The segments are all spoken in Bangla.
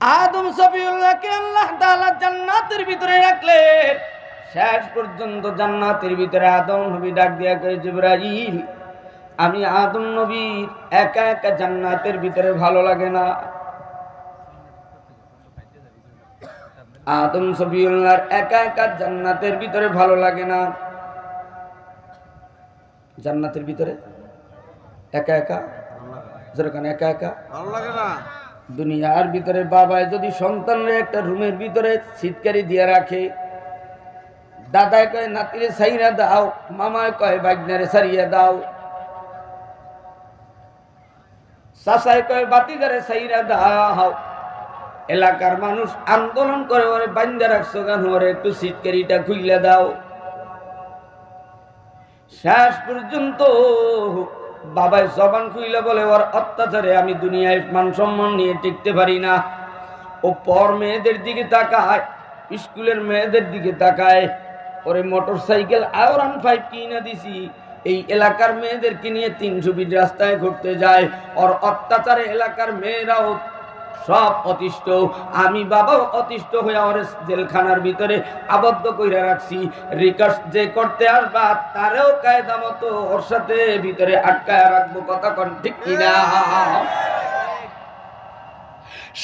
আদম সফিউল্লাহকে আল্লাহ তাআলা জান্নাতের ভিতরে রাখলেন। শেষ পর্যন্ত জান্নাতের ভিতরে আদম নবী ডাক দিয়া কয়ে, জিবরাইল, আমি আদম নবীর একা একা জান্নাতের ভিতরে ভালো লাগে না। আদম সফিউল্লাহর একা একা জান্নাতের ভিতরে ভালো লাগে না। জান্নাতের ভিতরে একা একা? যেরকম একা একা? ভালো লাগে না। দুনিয়ার ভিতরে বাবায় যদি সন্তানের একটা রুমের ভিতরে শীতকারি দিয়ে রাখে দাদায় কয়, নাতিরে সাইরা দাও মামায় কয়, বাগনারে সারিয়া দাও। সাসায় কয়, বাতিদারে সাইরা দাও। এলাকার মানুষ আন্দোলন করে, ওরে বান্দা রাখছো কেন? ওরে একটু শীতকারিটা খুইলে দাও। শেষ পর্যন্ত বাবাই জবান খুইলে বলে, ওর অত্যাচারে আমি দুনিয়ায় মান সম্মান নিয়ে টিকতে পারি না। ও পর মেয়েদের দিকে তাকায়, স্কুলের মেয়েদের দিকে তাকায়। ওরে মোটর সাইকেল আয়রান ফাইভ কিনা দিছি। এই এলাকার মেয়েদেরকে নিয়ে তিনশো ছবি রাস্তায় ঘুরতে যায়। ওর অত্যাচারে এলাকার মেয়েরাও সব অতিষ্ঠ। আমি বাবাও অতিষ্ঠ হয়ে আমার জেলখানার ভিতরে আবদ্ধ কইরা রাখছি। রিকার্স যে করতে আসবা, তারেও কায়দা মতো ওর সাথে ভিতরে আটকায় রাখব, কথা কন, ঠিক কিনা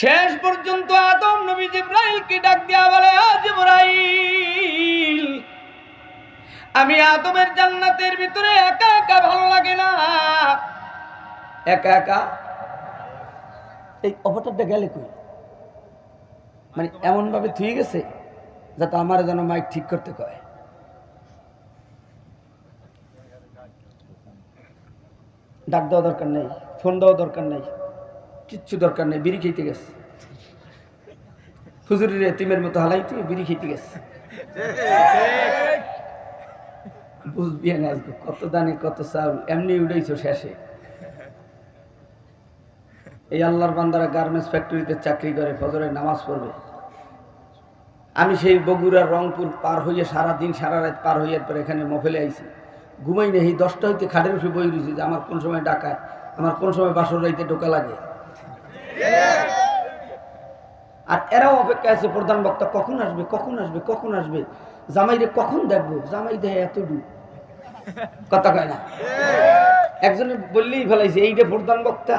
শেষ পর্যন্ত আদম নবী জিব্রাইলকে ডাক দিয়া বলে জিব্রাইল, আমি আদমের জান্নাতের ভিতরে একা একা ভালো লাগে না। একা একা এই অবতারটা গেলে কই? মানে এমন ভাবে থুয়ে গেছে যাতে আমার যেন মাইক ঠিক করতে কয়। ডাক দেওয়া দরকার নেই, ফোন দেওয়া দরকার নেই, কিচ্ছু দরকার নেই, বিড়ি খেতে গেছে। হুজুরের এতিমের মতো হালাইতে বিড়ি খেতে গেছে। বুঝবি না কত দানে কত চাউল, এমনি উড়েইছো শেষে। এই আল্লাহর বান্দারা গার্মেন্টস ফ্যাক্টরিতে চাকরি করে ফজরে নামাজ পড়বে। আমি সেই বগুড়ার রংপুর পার হইয়ে সারা দিন সারা রাত পার হইয়ে পর এখানে মফেলে আইছি। ঘুমাই নেই এই দশটা হইতে খাটের উঠে বই রয়েছি যে আমার কোন সময় ডাকায়, আমার কোন সময় বাসর রাইতে ঢোকা লাগে। আর এরাও অপেক্ষা আছে, প্রধান বক্তা, কখন আসবে কখন আসবে কখন আসবে? জামাইরে কখন দেখব? জামাই দেয় এত দূর কথা কয় না? একজনে বললেই ফেলাইছে, এইটা প্রধান বক্তা।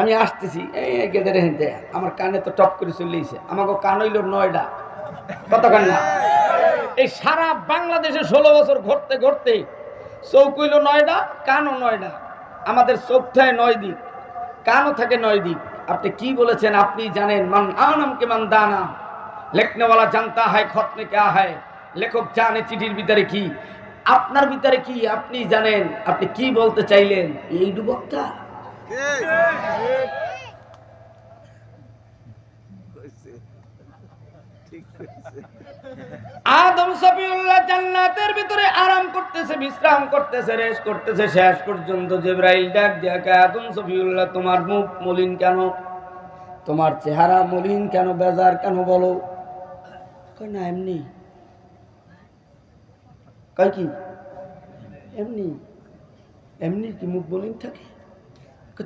আমি আসতেছি, এই গেদের হেঁটে আমার কানে তো টপ করে চলেছে আমাকে কান হইল নয়ডা। কতক্ষণ না? এই সারা বাংলাদেশে ষোলো বছর ঘুরতে ঘুরতে চৌক হইল নয়ডা, কানও নয়ডা। আমাদের চোখ থাকে নয় দিক, কানও থাকে নয় দিক। আপনি কি বলেছেন আপনি জানেন? মান আনাম কে মান দানা। লেখনেওয়ালা জানতা হয়, খতনে কে হয় লেখক জানে চিঠির ভিতরে কি? আপনার ভিতরে কি আপনি জানেন? আপনি কি বলতে চাইলেন? এই ডুবকটা? ঠিক কইছে। আদম সফিউল্লাহ জান্নাতের ভিতরে আরাম করতেছে, বিশ্রাম করতেছে রেস করতেছে, শেষ পর্যন্ত জিব্রাইল ডাক দিয়া আদম সফিউল্লাহ, তোমার মুখ মলিন কেন? তোমার চেহারা মলিন কেন? বেজার কেন বলো? না, এমনি। কয় কি? এমনি। এমনি কি মুখ মলিন থাকে?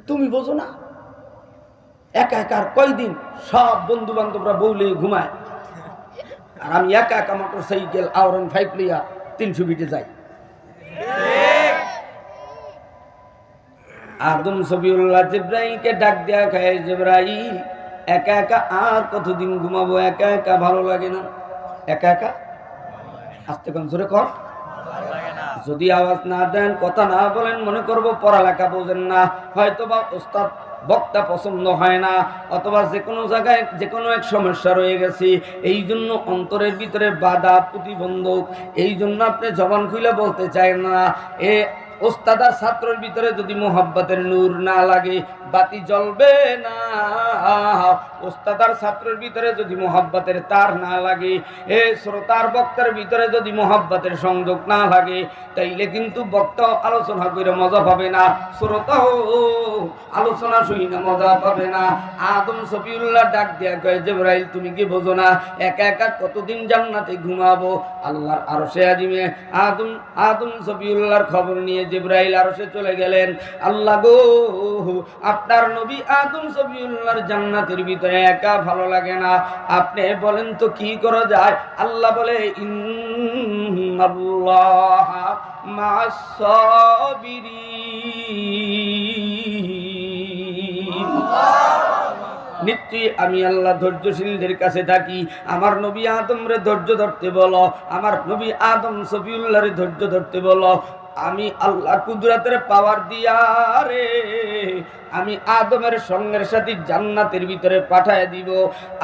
তুমি বোঝো না? একা একা আর কয়দিন সব বন্ধু বান্ধবরা বউলে ঘুমায়। আর আমি একা একা মোটর সাইকেল আওরন ফাইভ লিয়া তিনশো ফিটে যাই। আদম সবিউল্লাহ জিব্রাইলকে ডাক দেয়া খায়, জিব্রাইল, একা একা আর কতদিন ঘুমাবো? একা একা ভালো লাগে না? একা একা? আস্তে কোন জোরে কর। যদি আওয়াজ না দেন, কথা না বলেন, মনে করব পড়ালেখা বোঝেন না। হয়তো বা ওস্তাদ বক্তা পছন্দ হয় না, অথবা যে কোনো জায়গায় যে কোনো এক সমস্যা রয়ে গেছে। এই জন্য অন্তরের ভিতরে বাধা প্রতিবন্ধক। এই জন্য আপনি জবান খুলে বলতে চায় না। এ ওস্তাদ আর ছাত্রের ভিতরে যদি মোহাব্বতের নূর না লাগে, বাতি জ্বলবে না। ওস্তাদ আর ছাত্রের ভিতরে যদি মোহাব্বতের তার না লাগে, এ শ্রোতার বক্তার ভিতরে যদি মোহাব্বতের সংযোগ না লাগে, তাইলে কিন্তু বক্তা আলোচনা করে মজা পাবে না। শ্রোতাও আলোচনা শুই না মজা পাবে না। আদম সফিউল্লাহ ডাক দেয়া কয়, জেবরাইল, তুমি কি বোঝো না? একা একা কতদিন জান্নাতে ঘুমাবো? আল্লাহর আরও সে আজিমে আদম আদম সফিউল্লাহর খবর নিয়ে জিব্রাইল আরশে চলে গেলেন। আল্লাহ গো, আপনার নবী আদম সবিউল্লাহর জান্নাতের ভিতরে একা ভালো লাগে না। আপনি বলেন তো কি করা যায়? আল্লাহ বলে, ইন্নাল্লাহ সাবিরিন নিশ্চয়ই আমি আল্লাহ ধৈর্যশীলদের কাছে থাকি। আমার নবী আদমরে ধৈর্য ধরতে বলো, আমার নবী আদম সফিউল্লাহরে ধৈর্য ধরতে বলো। আমি আল্লাহ কুদরাতের পাওয়ার দিয়া রে আমি আদমের সঙ্গের সাথে জান্নাতের ভিতরে পাঠায় দিব।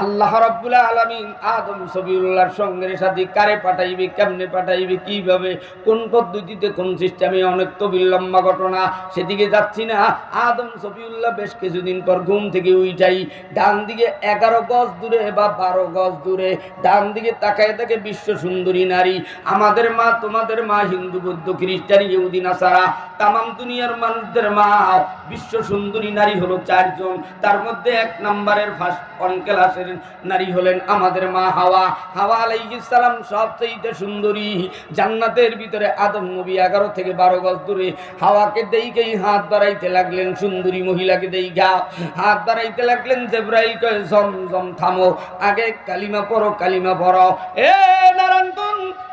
আল্লাহ রাব্বুল আলামিন আদম সবিউল্লাহর সঙ্গের সাথে কারে পাঠাইবে, কেমনে পাঠাইবে, কীভাবে, কোন পদ্ধতিতে, কোন সিস্টেমে, অনেক তো বিলম্বা ঘটনা, সেদিকে যাচ্ছি না। আদম সবিউল্লাহ বেশ কিছুদিন পর ঘুম থেকে উইঠাই ডান দিকে এগারো গজ দূরে বা বারো গজ দূরে ডান দিকে তাকায় থাকে বিশ্ব সুন্দরী নারী। আমাদের মা, তোমাদের মা, হিন্দু, বৌদ্ধ, খ্রিস্টান, ইহুদি, নাসারা, তামাম দুনিয়ার মানুষদের মা, বিশ্ব সুন্দরী নারী হলো চারজন। তার মধ্যে এক নম্বরের ফার্স্ট অন ক্লাসের নারী হলেন আমাদের মা হাওয়া। হাওয়া আলাইহিস সালাম সবচেয়ে সুন্দরী। জান্নাতের ভিতরে আদম নবী এগারো থেকে বারো গজ দূরে হাওয়াকে দেইকেই হাত বাড়াইতে লাগলেন, সুন্দরী মহিলাকে দেই গা হাত বাড়াইতে লাগলেন, জেব্রাইল কয়ে, জম জম, থামো। আগে কালিমা পড়ো কালিমা পড়ো। এ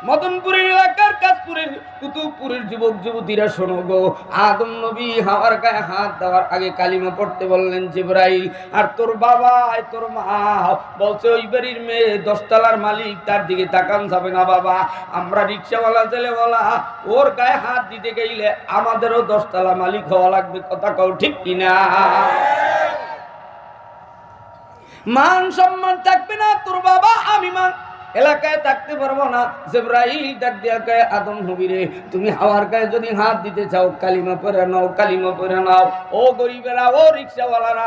মদনপুরের এলাকার কাশপুরের, কুতুবপুরের যুবক যুবতীরা শোনো গো। আদম নবী হাওয়ার গায়ে হাত দেওয়ার আগে কালিমা পড়তে বললেন, জিব্রাইল, আর তোর বাবা তোর মা বলছে, ওই বাড়ির মেয়ে দশতলার মালিক, তার দিকে তাকান যাবে না বাবা। আমরা রিক্সাওয়ালা ছেলেওয়ালা ওর গায়ে হাত দিতে গেলে আমাদেরও দশতলা মালিক হওয়া লাগবে, কথা কও ঠিক কিনা মান সম্মান থাকবে না, তোর বাবা আমি মান এলাকায় থাকতে পারব না। জেব্রাইল ডাক দিয়া কয়, আদম নবীরে তুমি হাওয়ার গায়ে যদি হাত দিতে চাও, কালিমা পরে নাও, কালিমা পরে নাও। ও গরিবেরা, ও রিক্সাওয়ালারা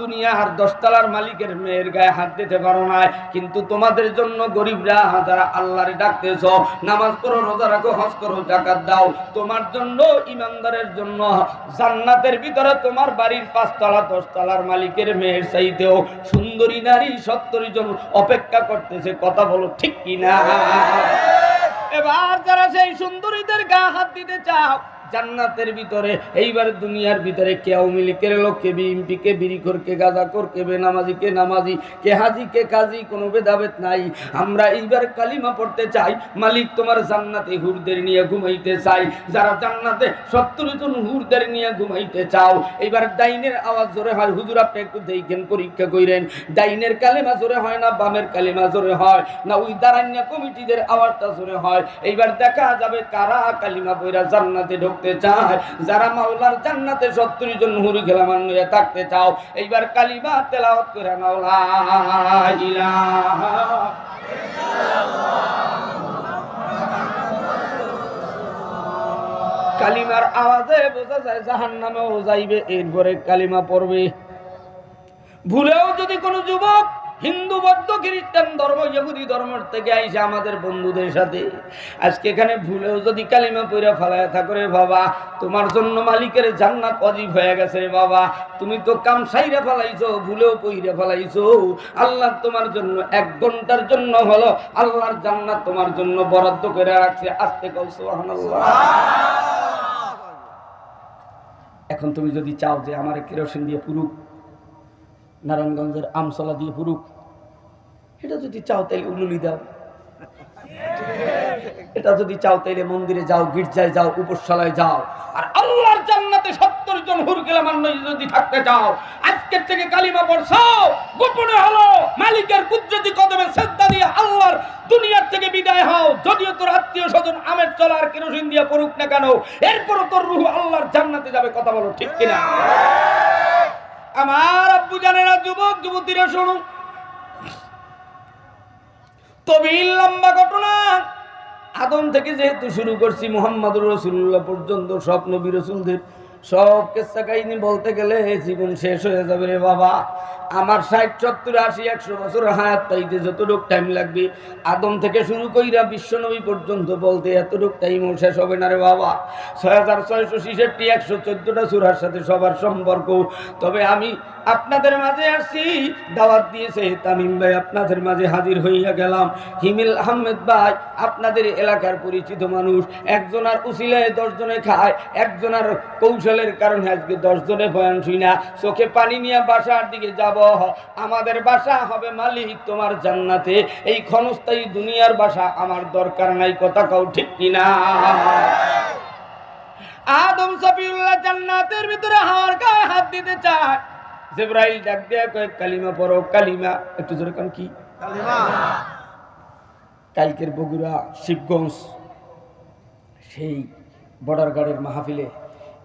দুনিয়া আর দশতলার মালিকের মেয়ের গায়ে হাত দিতে পারো না কিন্তু তোমাদের জন্য গরিবরা, যারা আল্লাহরে ডাকতেছ, নামাজ পড়ো, রোজা রাখো, হজ করো, জাকাত দাও। তোমার জন্য, ইমানদারের জন্য, জান্নাতের ভিতরে তোমার বাড়ির পাঁচতলা, দশতলার মালিকের মেয়ের চাইতেও সুন্দরী নারী সত্তর জন অপেক্ষা করতেছে, কথা বলো ঠিক কিনা? এবার যারা সেই সুন্দরীদের গা হাত দিতে চাও জান্নাতের ভিতরে, এইবার দুনিয়ার ভিতরে কে আওয়ামী লীগের লোক, কে বিএমপি কে বিরিখোর কে গাজাখোর কে বেনামাজি, কে নামাজি, কে হাজি, কে কাজী, কোনো ভেদাভেদ নাই। আমরা এইবার কালিমা পড়তে চাই, মালিক তোমার জান্নাতে হুরদের নিয়ে ঘুমাইতে চাই। যারা জান্নাতে সত্তর জন হুরদের নিয়ে ঘুমাইতে চাও, এইবার ডাইনের আওয়াজ জোরে হয়। হুজুর, আপনি একটু দেখেন, পরীক্ষা কইরেন। ডাইনের কালেমা জোরে হয় না, বামের কালেমা জোরে হয় না, ওই দাঁড়ান্যা কমিটিদের আওয়াজটা জোরে হয়। এইবার দেখা যাবে কারা কালিমা বইরা জান্নাতে ঢুকতে চায়। যারা মাওলার জান্নাতে সত্তর জন হুরি খেলামান নিয়ে থাকতে চাও, এইবার কালিমা তেলাওয়াত করে নাও, লা ইলাহা কালিমার আওয়াজে বোঝা যায় জাহান নামেও যাইবে, এরপরে কালিমা পড়বে। ভুলেও যদি কোনো যুবক হিন্দু বৌদ্ধ খ্রিস্টান ধর্ম, ইহুদি ধর্মের থেকে আইসে আমাদের বন্ধুদের সাথে। আজকে এখানে ভুলেও যদি কালিমা পইরা ফেলায় থাকো রে বাবা, তোমার জন্য মালিকের জান্নাত অজীব হয়ে গেছে রে বাবা। তুমি তো কাম সাইরে ফেলাইছো, ভুলেও পইরা ফেলাইছো। আল্লাহ তোমার জন্য এক ঘণ্টার জন্য হলো আল্লাহর জান্নাত তোমার জন্য বরাদ্দ করে রাখছে। আস্তে কল এখন তুমি যদি চাও যে আমার কেরোসিন দিয়ে পুরুক, নারায়ণগঞ্জের আমসলা দিয়ে পুরুক এটা যদি চাও তাইলে উলুলি দাও। এটা যদি চাও তাইলে মন্দিরে যাও, গির্জায় যাও উপসালায় যাও। আর আল্লাহর জান্নাতে সত্তর জন হুরগেলা মান্য যদি থাকতে চাও, আজকের থেকে কালিমা পড়ছো, গোপনে হলো, মালিকের কুদরতি কদমে শ্রদ্ধা দিয়ে আল্লাহর দুনিয়ার থেকে বিদায় হও। যদিও তোর আত্মীয় স্বজন আমের চলা আর কেরোসিন দিয়ে পড়ুক না কেন, এরপরও তোর রুহ আল্লাহর জান্নাতে যাবে, কথা বলো ঠিক কিনা? আমার আব্বু জানেরা, যুবক, যুবতীরা, শুনুন। তবিল লম্বা ঘটনা। আদম থেকে যেহেতু শুরু করছি, মোহাম্মদুর রসুল্লাহ পর্যন্ত সব নবী রসুলদের সব কেসা বলতে গেলে জীবন শেষ হয়ে যাবে রে বাবা। আমার ষাট, সত্তর, আশি, একশো বছর হায়াত পাইতে যতটুক টাইম লাগবে, আদম থেকে শুরু কইরা বিশ্বনবী পর্যন্ত বলতে এতটুক টাইমও শেষ হবে না রে বাবা। ছয় হাজার ছয়শো ছেষট্টি, একশো চোদ্দটা সুরার সাথে সবার সম্পর্ক। তবে আমি আপনাদের মাঝে আসছি। দাওয়াত দিয়েছে তামিম ভাই, আপনাদের মাঝে হাজির হইয়া গেলাম। হিমিল আহমেদ ভাই, আপনাদের এলাকার পরিচিত মানুষ। একজনার উসিলায় দশজনে খায়, একজনার কৌশলের কারণে আজকে দশজনে বয়ান শুই না। চোখে পানি নিয়ে বাসার দিকে যাব আমাদের বাসা হবে মালিক তোমার জান্নাতে। এই ক্ষণস্থায়ী দুনিয়ার বাসা আমার দরকার নাই কথা কাউ ঠিক কিনা? আদম সফিউল্লাহ জান্নাতের ভিতরে হাওয়ার গায়ে হাত দিতে চায়। জিব্রাইল ডাক দেয়া কয় কালিমা পড়ো। কালিমা একটু জোরে কান কি? কালকের বগুড়া শিবগঞ্জ সেই বর্ডার গার্ডের মাহফিলে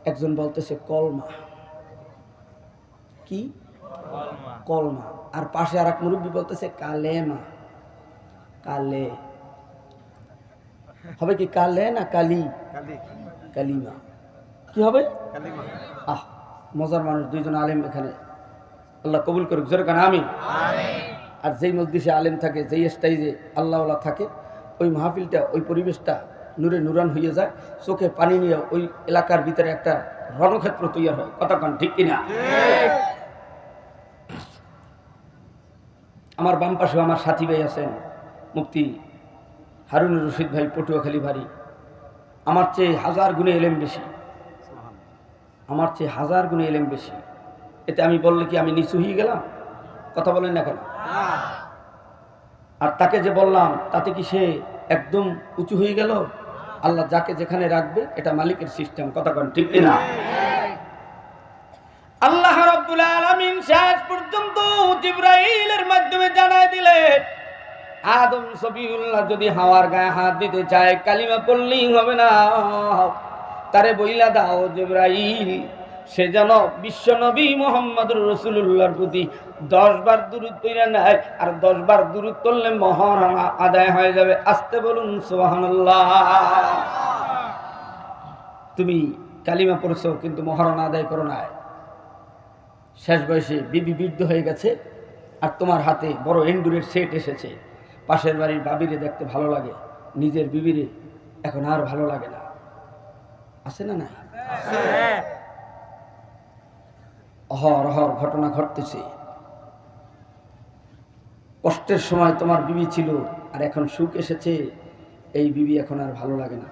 একজন বলতেছে কলমা। কি? কলমা। আর পাশে আর এক মুরব্বী বলতেছে কালেমা। কালে। হবে কি কালে না কালি? কালিমা। কি হবে? আহ মজার মানুষ দুইজন আলেম এখানে। আল্লাহ কবুল করুক জোরে কান আমি আর যেই মসজিদে আলেম থাকে যেই স্টাইজে আল্লাহওয়ালা থাকে ওই মাহফিলটা ওই পরিবেশটা নূরে নুরান হয়ে যায়। চোখে পানি নিয়ে ওই এলাকার ভিতরে একটা রণক্ষেত্র তৈরি হয়। কথা কন ঠিক কিনা? আমার বাম পাশে আমার সাথী ভাই আছেন, মুফতি হারুনুর রশিদ ভাই, পটুয়াখালী বাড়ি আমার চেয়ে হাজার গুণে এলেম বেশি। আমার চেয়ে হাজার গুণে এলেম বেশি। এতে আমি বললে কি আমি নিচু হয়ে গেলাম? কথা বলেন না কেন? আর তাকে যে বললাম, তাতে কি সে একদম উঁচু হয়ে গেল? আল্লাহ যাকে যেখানে রাখবে, এটা মালিকের সিস্টেম কথা কন ঠিক না আল্লাহ রাব্বুল আলামিন পর্যন্ত জিব্রাইলের মাধ্যমে জানায় দিলেন আদম সবিউল্লাহ যদি হাওয়ার গায়ে হাত দিতে চায়, কালিমা পড়লেই হবে না। তারে বইলা দাও জিব্রাইল, সে যেন বিশ্বনবী মোহাম্মদ রসুল্লাহর প্রতি দশ বার দূরত নেয়, আর দশ বার দূরত করলে মহারানা আদায় হয়ে যাবে। আসতে বলুন সোহানুল্লাহ তুমি কালিমা পড়ছো, কিন্তু মহারণা আদায় করো নাই। শেষ বয়সে বিবি বৃদ্ধ হয়ে গেছে আর তোমার হাতে বড় এন্ডুরের সেট এসেছে। পাশের বাড়ির বাবিরে দেখতে ভালো লাগে, নিজের বিবিরে এখন আর ভালো লাগে না। আছে না না অহর অহর ঘটনা ঘটতেছে। কষ্টের সময় তোমার বিবি ছিল আর এখন সুখ এসেছে, এই বিবি এখন আর ভালো লাগে না।